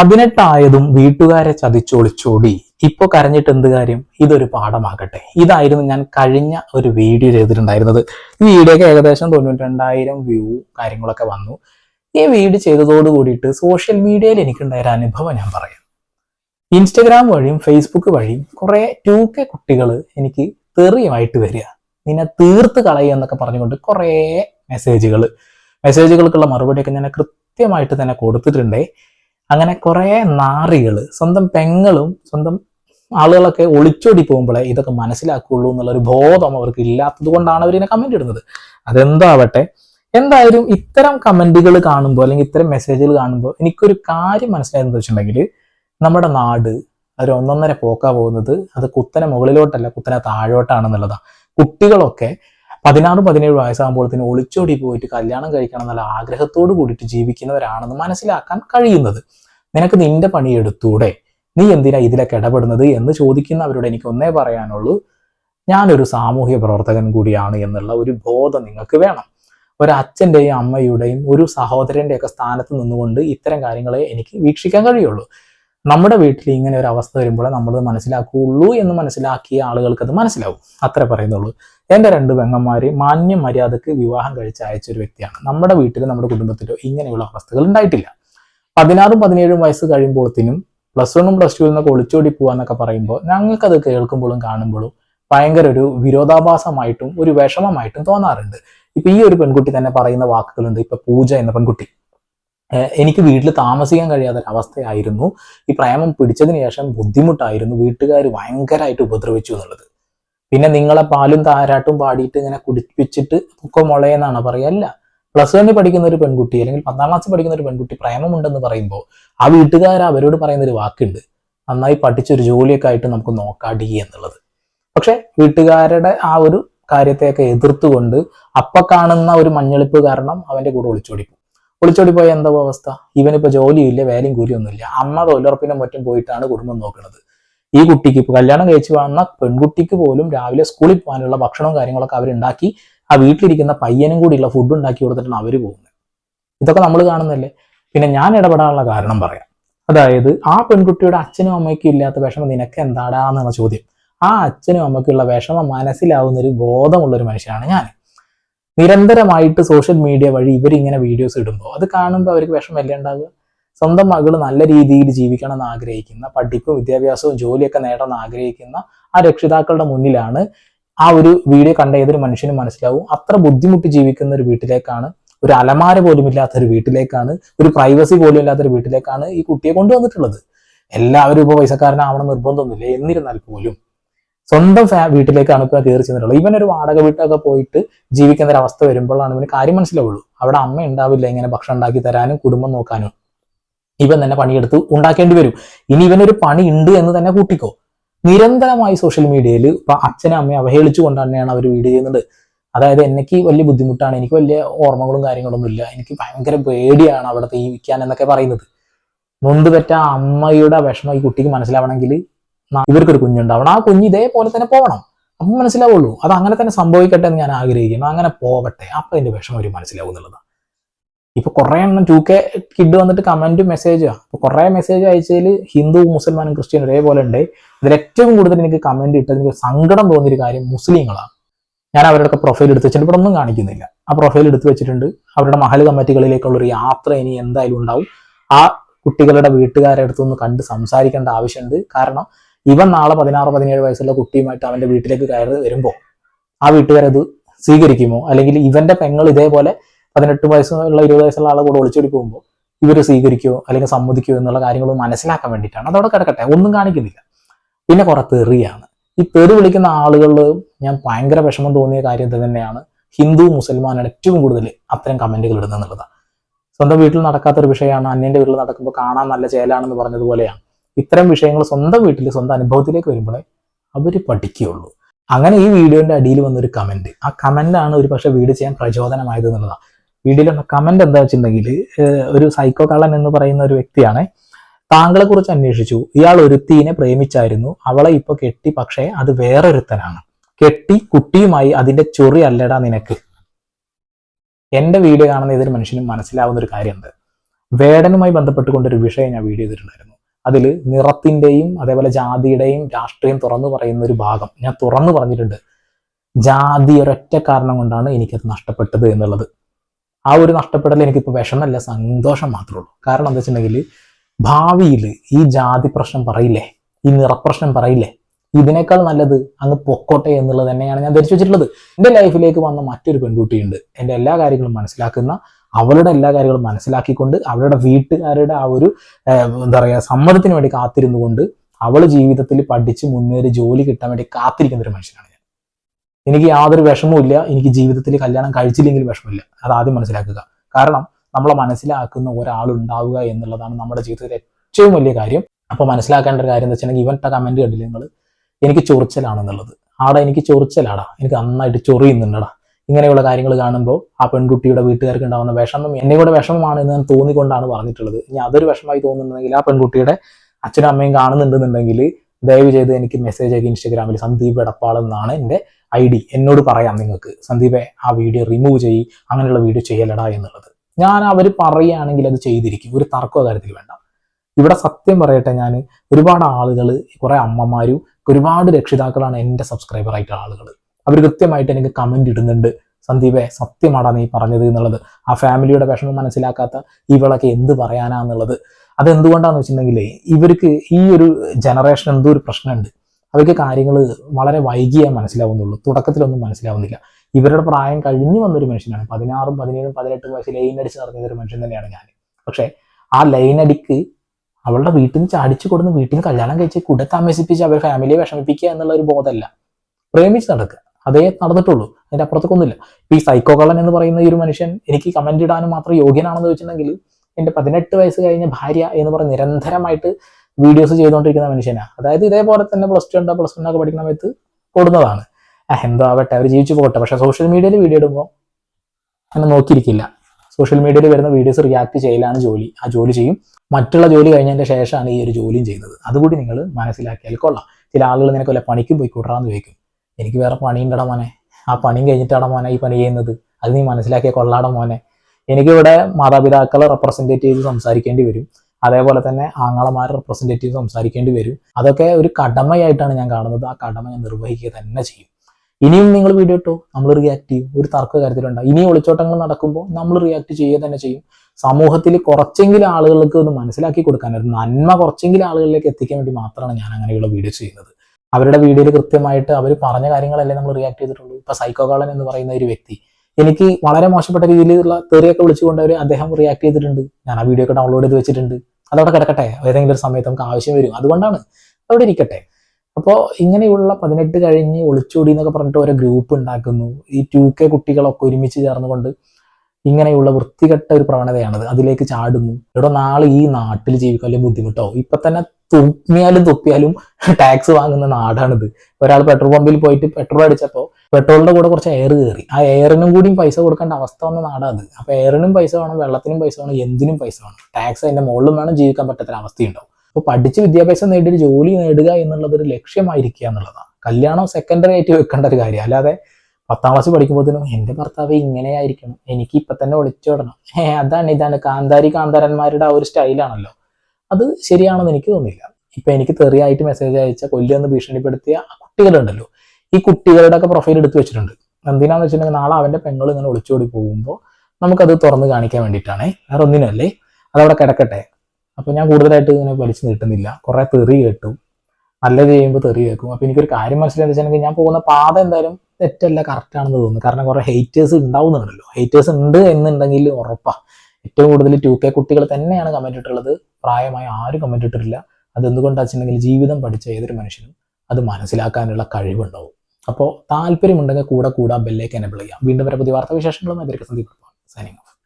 പതിനെട്ടായതും വീട്ടുകാരെ ചതിച്ചൊളിച്ചോടി. ഇപ്പൊ കരഞ്ഞിട്ട് എന്ത് കാര്യം? ഇതൊരു പാഠമാകട്ടെ. ഇതായിരുന്നു ഞാൻ കഴിഞ്ഞ ഒരു വീഡിയോ ചെയ്തിട്ടുണ്ടായിരുന്നത്. ഈ വീഡിയോക്ക് ഏകദേശം തൊണ്ണൂറ്റി രണ്ടായിരം വ്യൂ കാര്യങ്ങളൊക്കെ വന്നു. ഈ വീഡിയോ ചെയ്തതോട് കൂടിയിട്ട് സോഷ്യൽ മീഡിയയിൽ എനിക്കുണ്ടായ ഒരു അനുഭവം ഞാൻ പറയാം. ഇൻസ്റ്റഗ്രാം വഴിയും ഫേസ്ബുക്ക് വഴിയും കുറേ ടു കെ കുട്ടികൾ എനിക്ക് തെറിയുമായിട്ട് വരിക. നിന്നെ തീർത്ത് കളയുക എന്നൊക്കെ പറഞ്ഞുകൊണ്ട് കുറേ മെസ്സേജുകൾ മെസ്സേജുകൾക്കുള്ള മറുപടിയൊക്കെ ഞാൻ കൃത്യമായിട്ട് തന്നെ കൊടുത്തിട്ടുണ്ടേ. അങ്ങനെ കുറേ നാറികൾ സ്വന്തം പെങ്ങളും സ്വന്തം ആളുകളൊക്കെ ഒളിച്ചോടി പോകുമ്പോഴേ ഇതൊക്കെ മനസ്സിലാക്കുള്ളൂ എന്നുള്ളൊരു ബോധം അവർക്ക് ഇല്ലാത്തത് കൊണ്ടാണ് അവർ ഇതിനെ കമന്റ് ഇടുന്നത്. അതെന്താവട്ടെ എന്തായാലും ഇത്തരം കമന്റുകൾ കാണുമ്പോൾ അല്ലെങ്കിൽ ഇത്തരം മെസ്സേജുകൾ കാണുമ്പോൾ എനിക്കൊരു കാര്യം മനസ്സിലായെന്ന് വെച്ചിട്ടുണ്ടെങ്കിൽ നമ്മുടെ നാട് ഒരു ഒന്നൊന്നര പോക്കാ പോകുന്നത്. അത് കുത്തനെ മുകളിലോട്ടല്ല കുത്തനെ താഴോട്ടാണെന്നുള്ളതാണ് കുട്ടികളൊക്കെ പതിനാറ് പതിനേഴ് വയസ്സാകുമ്പോഴത്തേന് ഒളിച്ചോടി പോയിട്ട് കല്യാണം കഴിക്കണം എന്നുള്ള ആഗ്രഹത്തോട് കൂടിയിട്ട് ജീവിക്കുന്നവരാണെന്ന് മനസ്സിലാക്കാൻ കഴിയുന്നത്. നിനക്ക് നിന്റെ പണി എടുത്തൂടെ? നീ എന്തിനാ ഇതിലൊക്കെ ഇടപെടുന്നത്? എന്ന് ചോദിക്കുന്നവരോട് എനിക്ക് ഒന്നേ പറയാനുള്ളൂ. ഞാനൊരു സാമൂഹ്യ പ്രവർത്തകൻ കൂടിയാണ് എന്നുള്ള ഒരു ബോധം നിങ്ങൾക്ക് വേണം. ഒരു അച്ഛന്റെയും അമ്മയുടെയും ഒരു സഹോദരന്റെ ഒക്കെ സ്ഥാനത്ത് നിന്നുകൊണ്ട് ഇത്തരം കാര്യങ്ങളെ എനിക്ക് വീക്ഷിക്കാൻ കഴിയുള്ളൂ. നമ്മുടെ വീട്ടിൽ ഇങ്ങനെ ഒരു അവസ്ഥ വരുമ്പോൾ നമ്മൾ മനസ്സിലാക്കുകയുള്ളൂ എന്ന് മനസ്സിലാക്കിയ ആളുകൾക്ക് അത് മനസ്സിലാവും. അത്ര പറയുന്നുള്ളൂ. എന്റെ രണ്ട് പെങ്ങന്മാരെ മാന്യ മര്യാദയ്ക്ക് വിവാഹം കഴിച്ച് അയച്ചൊരു വ്യക്തിയാണ്. നമ്മുടെ വീട്ടിൽ നമ്മുടെ കുടുംബത്തിലോ ഇങ്ങനെയുള്ള അവസ്ഥകൾ ഉണ്ടായിട്ടില്ല. പതിനാറും പതിനേഴും വയസ്സ് കഴിയുമ്പോഴത്തേനും പ്ലസ് വണ്ണും പ്ലസ് ടു എന്നൊക്കെ ഒളിച്ചോടി പോവാന്നൊക്കെ പറയുമ്പോൾ ഞങ്ങൾക്കത് കേൾക്കുമ്പോഴും കാണുമ്പോഴും ഭയങ്കര ഒരു വിരോധാഭാസമായിട്ടും ഒരു വിഷമമായിട്ടും തോന്നാറുണ്ട്. ഇപ്പൊ ഈ ഒരു പെൺകുട്ടി തന്നെ പറയുന്ന വാക്കുകളുണ്ട് ഇപ്പൊ പൂജ എന്ന പെൺകുട്ടി. എനിക്ക് വീട്ടിൽ താമസിക്കാൻ കഴിയാത്ത അവസ്ഥയായിരുന്നു ഈ പ്രേമം പിടിച്ചതിന് ശേഷം ബുദ്ധിമുട്ടായിരുന്നു. വീട്ടുകാർ ഭയങ്കരമായിട്ട് ഉപദ്രവിച്ചു എന്നുള്ളത്. പിന്നെ നിങ്ങളെ പാലും താരാട്ടും പാടിയിട്ട് ഇങ്ങനെ കുടിപ്പിച്ചിട്ട് പൊക്കം മുളയെന്നാണ് പറയല്ല പ്ലസ് വണ്ണിൽ പഠിക്കുന്ന ഒരു പെൺകുട്ടി അല്ലെങ്കിൽ പത്താം ക്ലാസ്സിൽ പഠിക്കുന്ന ഒരു പെൺകുട്ടി പ്രേമമുണ്ടെന്ന് പറയുമ്പോൾ ആ വീട്ടുകാർ അവരോട് പറയുന്ന ഒരു വാക്കുണ്ട്. നന്നായി പഠിച്ചൊരു ജോലിയൊക്കെ ആയിട്ട് നമുക്ക് നോക്കാടി എന്നുള്ളത്. പക്ഷെ വീട്ടുകാരുടെ ആ ഒരു കാര്യത്തെയൊക്കെ എതിർത്തുകൊണ്ട് അപ്പ കാണുന്ന ഒരു മഞ്ഞളിപ്പ് കാരണം അവന്റെ കൂടെ ഒളിച്ചോടി പോകും ഒളിച്ചോടി പോയ എന്താ അവസ്ഥ? ഇവനിപ്പോ ജോലിയില്ല വേലയും കൂലിയൊന്നുമില്ല. അമ്മ തൊഴിലുറപ്പിനും മറ്റും പോയിട്ടാണ് കുടുംബം നോക്കുന്നത്. ഈ കുട്ടിക്ക് ഇപ്പൊ കല്യാണം കഴിച്ചു വന്ന പെൺകുട്ടിക്ക് പോലും രാവിലെ സ്കൂളിൽ പോകാനുള്ള ഭക്ഷണവും കാര്യങ്ങളൊക്കെ അവരുണ്ടാക്കി ആ വീട്ടിലിരിക്കുന്ന പയ്യനും കൂടിയുള്ള ഫുഡ് ഉണ്ടാക്കി കൊടുത്തിട്ടാണ് അവർ പോകുന്നത്. ഇതൊക്കെ നമ്മൾ കാണുന്നല്ലേ പിന്നെ ഞാൻ ഇടപെടാനുള്ള കാരണം പറയാം. അതായത് ആ പെൺകുട്ടിയുടെ അച്ഛനും അമ്മയ്ക്കും ഇല്ലാത്ത വിഷമം നിനക്ക് എന്താടാ എന്താടാന്നുള്ള ചോദ്യം. ആ അച്ഛനും അമ്മയ്ക്കുള്ള വിഷമം മനസ്സിലാവുന്ന ഒരു ബോധമുള്ള ഒരു മനുഷ്യനാണ് ഞാൻ. നിരന്തരമായിട്ട് സോഷ്യൽ മീഡിയ വഴി ഇവരിങ്ങനെ വീഡിയോസ് ഇടുമ്പോൾ അത് കാണുമ്പോൾ അവർക്ക് വിഷമമല്ലേ ഉണ്ടാവുക? സ്വന്തം മകൾ നല്ല രീതിയിൽ ജീവിക്കണം എന്ന് ആഗ്രഹിക്കുന്ന പഠിപ്പും വിദ്യാഭ്യാസവും ജോലിയൊക്കെ നേടണം എന്ന് ആഗ്രഹിക്കുന്ന ആ രക്ഷിതാക്കളുടെ മുന്നിലാണ് ആ ഒരു വീഡിയോ കണ്ട ഏതൊരു മനുഷ്യനും മനസ്സിലാവും. അത്ര ബുദ്ധിമുട്ടി ജീവിക്കുന്ന ഒരു വീട്ടിലേക്കാണ് ഒരു അലമാര പോലും ഇല്ലാത്ത ഒരു വീട്ടിലേക്കാണ് ഒരു പ്രൈവസി പോലും ഇല്ലാത്ത ഒരു വീട്ടിലേക്കാണ് ഈ കുട്ടിയെ കൊണ്ടുവന്നിട്ടുള്ളത്. എല്ലാവരും ഇപ്പോൾ പൈസക്കാരനാവണം നിർബന്ധമൊന്നുമില്ല. എന്നിരുന്നാൽ പോലും സ്വന്തം ഫാ വീട്ടിലേക്കാണ് ഇപ്പോൾ കയറി ചെന്നിട്ടുള്ളത്. ഇവൻ ഒരു വാടക വീട്ടൊക്കെ പോയിട്ട് ജീവിക്കുന്ന ഒരു അവസ്ഥ വരുമ്പോഴാണ് ഇവന് കാര്യം മനസ്സിലാവുള്ളൂ. അവിടെ അമ്മ ഉണ്ടാവില്ല ഇങ്ങനെ ഭക്ഷണം ഉണ്ടാക്കി തരാനും കുടുംബം നോക്കാനും. ഇവൻ തന്നെ പണിയെടുത്ത് ഉണ്ടാക്കേണ്ടി വരും. ഇനി ഇവനൊരു പണി ഉണ്ട് എന്ന് തന്നെ കൂട്ടിക്കോ. നിരന്തരമായി സോഷ്യൽ മീഡിയയിൽ ഇപ്പൊ അച്ഛനും അമ്മയും അവഹേളിച്ചുകൊണ്ട് തന്നെയാണ് അവർ വീഡിയോ ചെയ്യുന്നത്. അതായത് എനിക്ക് വലിയ ബുദ്ധിമുട്ടാണ്. എനിക്ക് വലിയ ഓർമ്മകളും കാര്യങ്ങളൊന്നും ഇല്ല. എനിക്ക് ഭയങ്കര പേടിയാണ് അവിടെ തീവിക്കാൻ എന്നൊക്കെ പറയുന്നത്. നൊന്ത് പറ്റ അമ്മയുടെ വിഷമം ഈ കുട്ടിക്ക് മനസ്സിലാവണമെങ്കിൽ ഇവർക്കൊരു കുഞ്ഞുണ്ടാവണം. ആ കുഞ്ഞ് ഇതേപോലെ തന്നെ പോകണം അപ്പം മനസ്സിലാവുള്ളൂ. അത് അങ്ങനെ തന്നെ സംഭവിക്കട്ടെ എന്ന് ഞാൻ ആഗ്രഹിക്കുന്നു. അങ്ങനെ പോവട്ടെ. അപ്പൊ അതിന്റെ വിഷമം ഒരു മനസ്സിലാവും എന്നുള്ളതാണ്. ഇപ്പൊ കുറെ എണ്ണം ടു കെ കിഡ് വന്നിട്ട് കമന്റും മെസ്സേജാ അപ്പൊ കുറെ മെസ്സേജ് അയച്ചതിൽ ഹിന്ദു മുസൽമാനും ക്രിസ്ത്യനും ഒരേപോലെ ഉണ്ട്. ഇതിൽ ഏറ്റവും കൂടുതൽ എനിക്ക് കമന്റ് ഇട്ടത് എനിക്ക് സങ്കടം തോന്നിയൊരു കാര്യം മുസ്ലിങ്ങളാണ്. ഞാൻ അവരുടെ പ്രൊഫൈൽ എടുത്ത് വെച്ചിട്ട് ഇവിടെ ഒന്നും കാണിക്കുന്നില്ല. ആ പ്രൊഫൈൽ എടുത്ത് വെച്ചിട്ടുണ്ട്. അവരുടെ മഹൽ കമ്മിറ്റികളിലേക്കുള്ള ഒരു യാത്ര ഇനി എന്തായാലും ഉണ്ടാവും. ആ കുട്ടികളുടെ വീട്ടുകാരെ അടുത്തൊന്ന് കണ്ട് സംസാരിക്കേണ്ട ആവശ്യമുണ്ട്. കാരണം ഇവൻ നാളെ പതിനാറ് പതിനേഴ് വയസ്സുള്ള കുട്ടിയുമായിട്ട് അവന്റെ വീട്ടിലേക്ക് കയറി വരുമ്പോൾ ആ വീട്ടുകാരത് സ്വീകരിക്കുമോ? അല്ലെങ്കിൽ ഇവന്റെ പെങ്ങൾ ഇതേപോലെ പതിനെട്ട് വയസ്സുള്ള ഇരുപത് വയസ്സുള്ള ആളെ കൂടെ ഒളിച്ചോടി പോകുമ്പോൾ ഇവർ സ്വീകരിക്കുമോ അല്ലെങ്കിൽ സമ്മതിക്കുമോ എന്നുള്ള കാര്യങ്ങൾ മനസ്സിലാക്കാൻ വേണ്ടിയിട്ടാണ്. അതവിടെ കിടക്കട്ടെ ഒന്നും കാണിക്കുന്നില്ല. പിന്നെ കുറെ തെറിയാണ്. ഈ തെറി വിളിക്കുന്ന ആളുകളിൽ ഞാൻ ഭയങ്കര വിഷമം തോന്നിയ കാര്യം തന്നെയാണ്. ഹിന്ദു മുസൽമാനാണ് ഏറ്റവും കൂടുതൽ അത്തരം കമന്റുകൾ ഇടുന്നത് എന്നുള്ളതാണ്. സ്വന്തം വീട്ടിൽ നടക്കാത്തൊരു വിഷയമാണ് അന്യന്റെ വീട്ടിൽ നടക്കുമ്പോൾ കാണാൻ നല്ല ചേലാണെന്ന് പറഞ്ഞതുപോലെയാണ്. ഇത്തരം വിഷയങ്ങൾ സ്വന്തം വീട്ടിൽ സ്വന്തം അനുഭവത്തിലേക്ക് വരുമ്പോഴേ അവർ പഠിക്കുകയുള്ളൂ. അങ്ങനെ ഈ വീഡിയോന്റെ അടിയിൽ വന്നൊരു കമന്റ്. ആ കമന്റാണ് ഒരു പക്ഷേ വീട് ചെയ്യാൻ പ്രചോദനമായത് എന്നുള്ളതാണ്. വീഡിയോയിലുള്ള കമന്റ് എന്താ വെച്ചിട്ടുണ്ടെങ്കിൽ ഒരു സൈക്കോ കള്ളൻ എന്ന് പറയുന്ന ഒരു വ്യക്തിയാണ്. താങ്കളെ കുറിച്ച് അന്വേഷിച്ചു. ഇയാൾ ഒരുത്തീനെ പ്രേമിച്ചായിരുന്നു. അവളെ ഇപ്പൊ കെട്ടി പക്ഷേ അത് വേറൊരുത്തനാണ്. കെട്ടി കുട്ടിയുമായി അതിന്റെ ചൊറി അല്ലടാ നിനക്ക്. എന്റെ വീഡിയോ കാണുന്ന ഏതൊരു മനുഷ്യനും മനസ്സിലാവുന്ന ഒരു കാര്യമുണ്ട്. വേടനുമായി ബന്ധപ്പെട്ടുകൊണ്ടൊരു വിഷയം ഞാൻ വീഡിയോ ചെയ്തിട്ടുണ്ടായിരുന്നു. അതിൽ നിറത്തിന്റെയും അതേപോലെ ജാതിയുടെയും രാഷ്ട്രീയം തുറന്നു പറയുന്ന ഒരു ഭാഗം ഞാൻ തുറന്നു പറഞ്ഞിട്ടുണ്ട്. ജാതി ഒരൊറ്റ കാരണം കൊണ്ടാണ് എനിക്കത് നഷ്ടപ്പെട്ടത് എന്നുള്ളത്. ആ ഒരു നഷ്ടപ്പെടൽ എനിക്കിപ്പോൾ വിഷമല്ല സന്തോഷം മാത്രമേ ഉള്ളൂ. കാരണം എന്താ വെച്ചിട്ടുണ്ടെങ്കിൽ ഭാവിയിൽ ഈ ജാതി പ്രശ്നം പറയില്ലേ ഈ നിറപ്രശ്നം പറയില്ലേ ഇതിനേക്കാൾ നല്ലത് അങ്ങ് പൊക്കോട്ടെ എന്നുള്ളത് തന്നെയാണ് ഞാൻ ധരിച്ചു വെച്ചിട്ടുള്ളത്. എന്റെ ലൈഫിലേക്ക് വന്ന മറ്റൊരു പെൺകുട്ടിയുണ്ട്. എന്റെ എല്ലാ കാര്യങ്ങളും മനസ്സിലാക്കുന്ന അവളുടെ എല്ലാ കാര്യങ്ങളും മനസ്സിലാക്കിക്കൊണ്ട് അവളുടെ വീട്ടുകാരുടെ ആ ഒരു എന്താ പറയുക സമ്മതത്തിന് വേണ്ടി കാത്തിരുന്നു കൊണ്ട് അവൾ ജീവിതത്തിൽ പഠിച്ച് മുന്നേറി ജോലി കിട്ടാൻ വേണ്ടി കാത്തിരിക്കുന്ന ഒരു മനുഷ്യനാണ് എനിക്ക് യാതൊരു വിഷമവും ഇല്ല എനിക്ക് ജീവിതത്തിൽ കല്യാണം കഴിച്ചില്ലെങ്കിൽ വിഷമമില്ല. അത് ആദ്യം മനസ്സിലാക്കുക. കാരണം നമ്മളെ മനസ്സിലാക്കുന്ന ഒരാൾ ഉണ്ടാവുക എന്നുള്ളതാണ് നമ്മുടെ ജീവിതത്തിലെ ഏറ്റവും വലിയ കാര്യം. അപ്പോൾ മനസ്സിലാക്കേണ്ട ഒരു കാര്യം എന്താ വെച്ചിട്ടുണ്ടെങ്കിൽ ഇവന്റെ കമന്റ് കണ്ടില്ല നിങ്ങൾ എനിക്ക് ചൊറിച്ചലാണെന്നുള്ളത്. ആടാ എനിക്ക് ചൊറിച്ചലാടാ. എനിക്ക് നന്നായിട്ട് ചൊറിയുന്നുണ്ടടാ. ഇങ്ങനെയുള്ള കാര്യങ്ങൾ കാണുമ്പോൾ ആ പെൺകുട്ടിയുടെ വീട്ടുകാർക്ക് ഉണ്ടാകുന്ന വിഷമം എന്നെ കൂടെ വിഷമമാണ് എന്ന് ഞാൻ തോന്നിക്കൊണ്ടാണ് പറഞ്ഞിട്ടുള്ളത്. ഇനി അതൊരു വിഷമമായി തോന്നുന്നുണ്ടെങ്കിൽ ആ പെൺകുട്ടിയുടെ അച്ഛനും അമ്മയും കാണുന്നുണ്ടെന്നുണ്ടെങ്കിൽ ദയവ് ചെയ്ത് എനിക്ക് മെസ്സേജ് ആക്കി ഇൻസ്റ്റാഗ്രാമിൽ സന്ദീപ് എടപ്പാൾ എന്നാണ് എന്റെ ഐ ഡി എന്നോട് പറയാം നിങ്ങൾക്ക്. സന്ദീപെ ആ വീഡിയോ റിമൂവ് ചെയ്യ് അങ്ങനെയുള്ള വീഡിയോ ചെയ്യലടാ എന്നുള്ളത്. ഞാൻ അവർ പറയുകയാണെങ്കിൽ അത് ചെയ്തിരിക്കും. ഒരു തർക്കമോ കാര്യത്തിൽ വേണ്ട. ഇവിടെ സത്യം പറയട്ടെ ഞാൻ ഒരുപാട് ആളുകൾ കുറെ അമ്മമാരും ഒരുപാട് രക്ഷിതാക്കളാണ് എന്റെ സബ്സ്ക്രൈബർ ആയിട്ടുള്ള ആളുകൾ അവർ കൃത്യമായിട്ട് എനിക്ക് കമന്റ് ഇടുന്നുണ്ട്. സന്ദീപെ സത്യമാടാ നീ പറഞ്ഞത് എന്നുള്ളത്. ആ ഫാമിലിയുടെ വിഷമം മനസ്സിലാക്കാത്ത ഇവളൊക്കെ എന്ത് പറയാനാന്നുള്ളത്. അതെന്തുകൊണ്ടാന്ന് വെച്ചിട്ടുണ്ടെങ്കിൽ ഇവർക്ക് ഈ ഒരു ജനറേഷൻ എന്തോ ഒരു പ്രശ്നമുണ്ട്. അവർക്ക് കാര്യങ്ങൾ വളരെ വൈകിയേ മനസ്സിലാവുന്നുള്ളൂ. തുടക്കത്തിലൊന്നും മനസ്സിലാവുന്നില്ല. ഇവരുടെ പ്രായം കഴിഞ്ഞു വന്നൊരു മനുഷ്യനാണ്. പതിനാറും പതിനേഴും പതിനെട്ടും വയസ്സിൽ ലൈൻ അടിച്ച് ഒരു മനുഷ്യൻ തന്നെയാണ് ഞാൻ. പക്ഷേ ആ ലൈൻ അടിക്ക് അവളുടെ വീട്ടിൽ നിന്ന് ചാടിച്ചു കൊടുന്ന് വീട്ടിൽ നിന്ന് കല്യാണം കഴിച്ച് കൂടെ താമസിപ്പിച്ച് അവരുടെ ഫാമിലിയെ വിഷമിപ്പിക്കുക എന്നുള്ള ഒരു ബോധമല്ല. പ്രേമിച്ച് നടക്കുക. അതേ നടന്നിട്ടുള്ളൂ. അതിന്റെ അപ്പുറത്തേക്കൊന്നുമില്ല. ഇപ്പൊ ഈ സൈക്കോ കള്ളൻ എന്ന് പറയുന്ന ഈ ഒരു മനുഷ്യൻ എനിക്ക് കമന്റ് ഇടാനും മാത്രം യോഗ്യനാണെന്ന് വെച്ചിട്ടുണ്ടെങ്കിൽ എന്റെ പതിനെട്ട് വയസ്സ് കഴിഞ്ഞ ഭാര്യ എന്ന് പറഞ്ഞ് നിരന്തരമായിട്ട് വീഡിയോസ് ചെയ്തുകൊണ്ടിരിക്കുന്ന മനുഷ്യനാണ് അതായത് ഇതേപോലെ തന്നെ പ്ലസ് ടു ഉണ്ടോ പ്ലസ് വൺ ഒക്കെ പഠിക്കുന്ന സമയത്ത് കൊടുന്നതാണ് എന്തോ ആവട്ടെ അവർ ജീവിച്ചു പോകട്ടെ. പക്ഷെ സോഷ്യൽ മീഡിയയിൽ വീഡിയോ ഇടുമ്പോൾ അങ്ങനെ നോക്കിയിരിക്കില്ല. സോഷ്യൽ മീഡിയയിൽ വരുന്ന വീഡിയോസ് റിയാക്ട് ചെയ്യലാണ് ജോലി. ആ ജോലി ചെയ്യും. മറ്റുള്ള ജോലി കഴിഞ്ഞതിന്റെ ശേഷമാണ് ഈ ഒരു ജോലിയും ചെയ്യുന്നത് അതുകൂടി നിങ്ങൾ മനസ്സിലാക്കിയാൽ കൊള്ളാം. ചില ആളുകൾ നിനക്ക് വല്ല പണിക്കും പോയി കൂട്ടറാന്ന് ചോദിക്കും. എനിക്ക് വേറെ പണിയുണ്ടടാ മോനെ. ആ പണിയും കഴിഞ്ഞിട്ടാണ് മോനെ ഈ പണി ചെയ്യുന്നത്. അത് നീ മനസ്സിലാക്കിയ കൊള്ളാട മോനെ. എനിക്കിവിടെ മാതാപിതാക്കളെ റെപ്രസെന്റേറ്റ് ചെയ്ത് സംസാരിക്കേണ്ടി വരും. അതേപോലെ തന്നെ ആങ്ങളമാരുടെ റെപ്രസെന്റേറ്റീവ് സംസാരിക്കേണ്ടി വരും. അതൊക്കെ ഒരു കടമയായിട്ടാണ് ഞാൻ കാണുന്നത്. ആ കടമ ഞാൻ നിർവഹിക്കുക തന്നെ ചെയ്യും. ഇനിയും നിങ്ങൾ വീഡിയോ ഇട്ടോ? നമ്മൾ റിയാക്ട് ചെയ്യും. ഒരു തർക്ക കാര്യത്തിലുണ്ടാവും ഇനിയും ഒളിച്ചോട്ടങ്ങൾ നടക്കുമ്പോൾ നമ്മൾ റിയാക്ട് ചെയ്യുക തന്നെ ചെയ്യും. സമൂഹത്തിൽ കുറച്ചെങ്കിലും ആളുകൾക്ക് ഒന്ന് മനസ്സിലാക്കി കൊടുക്കാൻ ഒരു നന്മ കുറച്ചെങ്കിലും ആളുകളിലേക്ക് എത്തിക്കാൻ വേണ്ടി മാത്രമാണ് ഞാൻ അങ്ങനെയുള്ള വീഡിയോ ചെയ്യുന്നത്. അവരുടെ വീഡിയോയിൽ കൃത്യമായിട്ട് അവർ പറഞ്ഞ കാര്യങ്ങളല്ലേ നമ്മൾ റിയാക്ട് ചെയ്തിട്ടുള്ളൂ. ഇപ്പൊ സൈക്കോകോളൻ എന്ന് പറയുന്ന ഒരു വ്യക്തി എനിക്ക് വളരെ മോശപ്പെട്ട രീതിയിലുള്ള തെറിയൊക്കെ വിളിച്ചുകൊണ്ട് അവർ അദ്ദേഹം റിയാക്ട് ചെയ്തിട്ടുണ്ട്. ഞാൻ ആ വീഡിയോ ഒക്കെ ഡൗൺലോഡ് ചെയ്ത് വെച്ചിട്ടുണ്ട്. അതവിടെ കിടക്കട്ടെ. ഏതെങ്കിലും ഒരു സമയത്ത് നമുക്ക് ആവശ്യം വരും. അതുകൊണ്ടാണ് അവിടെ ഇരിക്കട്ടെ. അപ്പോൾ ഇങ്ങനെയുള്ള പതിനെട്ട് കഴിഞ്ഞ് ഒളിച്ചോടി എന്നൊക്കെ പറഞ്ഞിട്ട് ഓരോ ഗ്രൂപ്പ് ഉണ്ടാക്കുന്നു. ഈ ടു കെ കുട്ടികളൊക്കെ ഒരുമിച്ച് ചേർന്നുകൊണ്ട് ഇങ്ങനെയുള്ള വൃത്തികെട്ട ഒരു പ്രവണതയാണത്. അതിലേക്ക് ചാടുന്നു. ഇവിടെ നാളെ ഈ നാട്ടിൽ ജീവിക്കാൻ വലിയ ബുദ്ധിമുട്ടോ? ഇപ്പൊ തന്നെ തുപ്പിയാലും തുപ്പിയാലും ടാക്സ് വാങ്ങുന്ന നാടാണിത്. ഒരാൾ പെട്രോൾ പമ്പിൽ പോയിട്ട് പെട്രോൾ അടിച്ചപ്പോൾ പെട്രോളിന്റെ കൂടെ കുറച്ച് എയർ കയറി ആ എയറിനും കൂടിയും പൈസ കൊടുക്കേണ്ട അവസ്ഥ വന്ന നാടാണ് അപ്പൊ എയറിനും പൈസ വേണം വെള്ളത്തിനും പൈസ വേണം എന്തിനും പൈസ വേണം. ടാക്സ് അതിന്റെ മുകളിലും വേണം ജീവിക്കാൻ പറ്റാത്ത അവസ്ഥയുണ്ടാവും. അപ്പോൾ പഠിച്ച് വിദ്യാഭ്യാസം നേടി ഒരു ജോലി നേടുക എന്നുള്ളത് ഒരു ലക്ഷ്യമായിരിക്കുക എന്നുള്ളതാണ്. കല്യാണം സെക്കൻഡറി ആയിട്ട് വെക്കേണ്ട ഒരു കാര്യം. അല്ലാതെ പത്താം ക്ലാസ് പഠിക്കുമ്പോഴത്തേനും എന്റെ ഭർത്താവ് ഇങ്ങനെയായിരിക്കണം. എനിക്ക് ഇപ്പൊ തന്നെ ഒളിച്ചോടണം ഏഹ് അതാണ് ഇതാണ്. കാന്താരി കാന്താരന്മാരുടെ ആ ഒരു സ്റ്റൈലാണല്ലോ അത് ശരിയാണെന്ന് എനിക്ക് തോന്നുന്നില്ല ഇപ്പൊ എനിക്ക് തെറിയായിട്ട് മെസ്സേജ് അയച്ച കൊല്ലുമെന്ന് ഭീഷണിപ്പെടുത്തിയ കുട്ടികളുണ്ടല്ലോ. ഈ കുട്ടികളുടെ ഒക്കെ പ്രൊഫൈൽ എടുത്തു വെച്ചിട്ടുണ്ട്. എന്തിനാന്ന് വെച്ചിട്ടുണ്ടെങ്കിൽ നാളെ അവന്റെ പെങ്ങൾ ഇങ്ങനെ ഒളിച്ചോടി പോകുമ്പോൾ നമുക്കത് തുറന്ന് കാണിക്കാൻ വേണ്ടിയിട്ടാണ്. വേറെ ഒന്നിനല്ലേ. അതവിടെ കിടക്കട്ടെ. അപ്പൊ ഞാൻ കൂടുതലായിട്ട് ഇങ്ങനെ വലിച്ചു നീട്ടുന്നില്ല. കുറെ തെറി കേട്ടു. നല്ലത് ചെയ്യുമ്പോൾ തെറി കേൾക്കും. അപ്പൊ എനിക്കൊരു കാര്യം മനസ്സിലായെന്ന് വെച്ചിട്ടുണ്ടെങ്കിൽ ഞാൻ പോകുന്ന പാത എന്തായാലും തെറ്റല്ല കറക്റ്റ് ആണെന്ന് തോന്നുന്നു. കാരണം കുറേ ഹേറ്റേഴ്സ് ഉണ്ടാവുന്നുണ്ടല്ലോ. ഹേറ്റേഴ്സ് ഉണ്ട് എന്നുണ്ടെങ്കിൽ ഉറപ്പാണ് ഏറ്റവും കൂടുതൽ ടു കെ കുട്ടികൾ തന്നെയാണ് കമന്റ് ഇട്ടുള്ളത് പ്രായമായ ആരും കമന്റ് ഇട്ടിട്ടില്ല. അതെന്തുകൊണ്ടാ വെച്ചിട്ടുണ്ടെങ്കിൽ ജീവിതം പഠിച്ച ഏതൊരു മനുഷ്യനും അത് മനസ്സിലാക്കാനുള്ള കഴിവുണ്ടാവും. അപ്പോൾ താല്പര്യമുണ്ടെങ്കിൽ കൂടെ കൂടാ ബെല്ലേക്ക് എനബിൾ ചെയ്യാം. വീണ്ടും വരെ പുതിയ വാർത്താ വിശേഷങ്ങളുമായി സൈനിങ് ഓഫ്